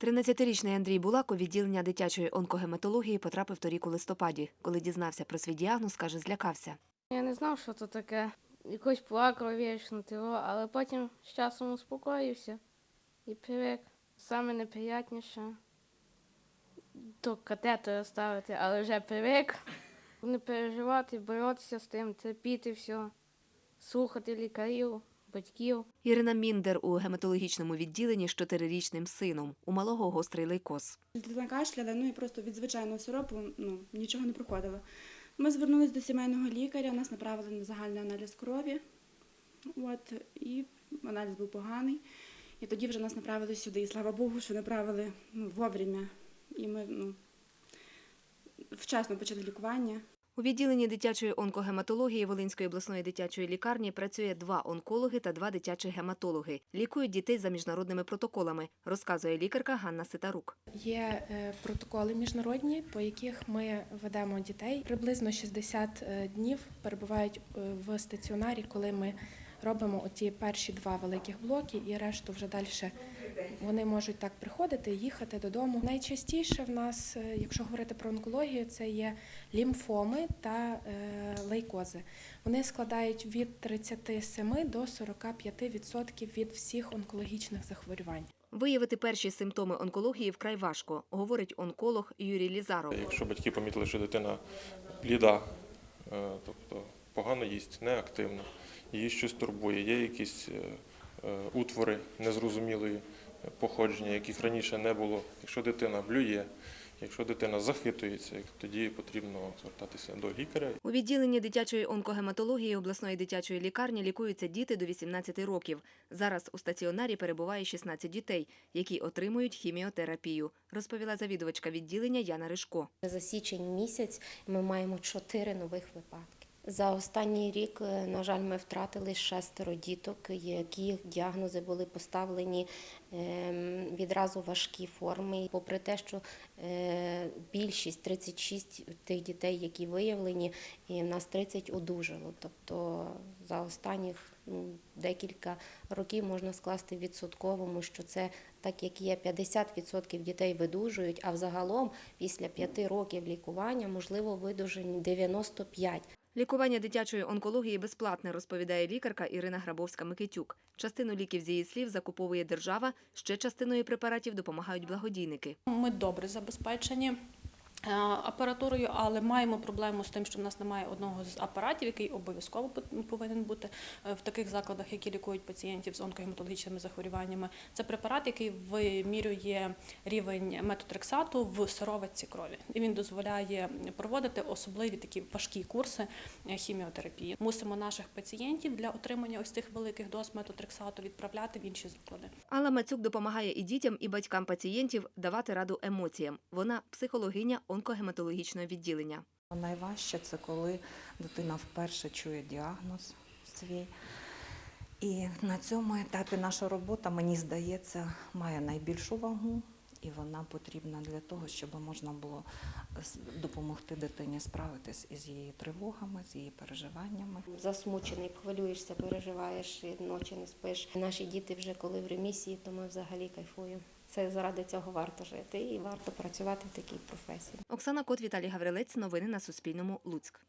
13-річний Андрій Булак у відділення дитячої онкогематології потрапив торік у листопаді. Коли дізнався про свій діагноз, каже, злякався. Я не знав, що це таке. Якось плакав вічно того, але потім з часом успокоївся і привик. Саме неприятніше до катетера ставити, але вже привик. Не переживати, боротися з тим, терпіти все, слухати лікарів, батьків. Ірина Міндер у гематологічному відділенні з чотирирічним сином. У малого гострий лейкоз. Дитина кашляла, ну і просто від звичайного сиропу ну, нічого не проходило. Ми звернулися до сімейного лікаря, нас направили на загальний аналіз крові. От, і аналіз був поганий. І тоді вже нас направили сюди. І слава Богу, що направили ну, вовремя. І ми ну, вчасно почали лікування. У відділенні дитячої онкогематології Волинської обласної дитячої лікарні працює два онкологи та два дитячі гематологи. Лікують дітей за міжнародними протоколами, розказує лікарка Ганна Ситарук. Є е, протоколи міжнародні, по яких ми ведемо дітей. Приблизно 60 е, днів перебувають е, в стаціонарі, коли ми робимо оті перші два великих блоки, і решту вже далі вони можуть так приходити, їхати додому. Найчастіше в нас, е, якщо говорити про онкологію, це є лімфоми та е, лейкози. Вони складають від 37 до 45% від всіх онкологічних захворювань. Виявити перші симптоми онкології вкрай важко, говорить онколог Юрій Лізаров. Якщо батьки помітили, що дитина бліда, е, тобто погано їсть, неактивна, її щось турбує, є якісь е, е, утвори незрозумілої походження, яких раніше не було. Якщо дитина блює, якщо дитина захитується, тоді потрібно звертатися до лікаря. У відділенні дитячої онкогематології обласної дитячої лікарні лікуються діти до 18 років. Зараз у стаціонарі перебуває 16 дітей, які отримують хіміотерапію, розповіла завідувачка відділення Яна Ришко. За січень місяць ми маємо чотири нових випадки. За останній рік, е, на жаль, ми втратили шестеро діток, які діагнози були поставлені ем, відразу важкі форми. Попри те, що е, більшість 36 тих дітей, які виявлені, і в нас 30 одужало. Тобто за останніх ну, декілька років можна скласти відсотковому, що це так як є 50% дітей видужують, а взагалом після 5 років лікування можливо видужені 95%. Лікування дитячої онкології безплатне, розповідає лікарка Ірина Грабовська-Микитюк. Частину ліків з її слів закуповує держава, ще частиною препаратів допомагають благодійники. Ми добре забезпечені апаратурою, але маємо проблему з тим, що в нас немає одного з апаратів, який обов'язково повинен бути е, в таких закладах, які лікують пацієнтів з онкогематологічними захворюваннями. Це препарат, який вимірює рівень метотрексату в сироватці крові, і він дозволяє проводити особливі такі важкі курси е, хіміотерапії. Мусимо наших пацієнтів для отримання ось цих великих доз метотрексату відправляти в інші заклади. Алла Мацюк допомагає і дітям, і батькам пацієнтів давати раду емоціям. Вона психологиня онкогематологічного відділення. Найважче це коли дитина вперше чує діагноз свій. І на цьому етапі наша робота, мені здається, має найбільшу вагу, і вона потрібна для того, щоб можна було допомогти дитині справитись із її тривогами, з її переживаннями. Засмучений, хвилюєшся, переживаєш, і ночі не спиш. Наші діти вже коли в ремісії, то ми взагалі кайфуємо. Це заради цього варто жити і варто працювати в такій професії. Оксана Кот, Віталій Гаврилець. Новини на Суспільному. Луцьк.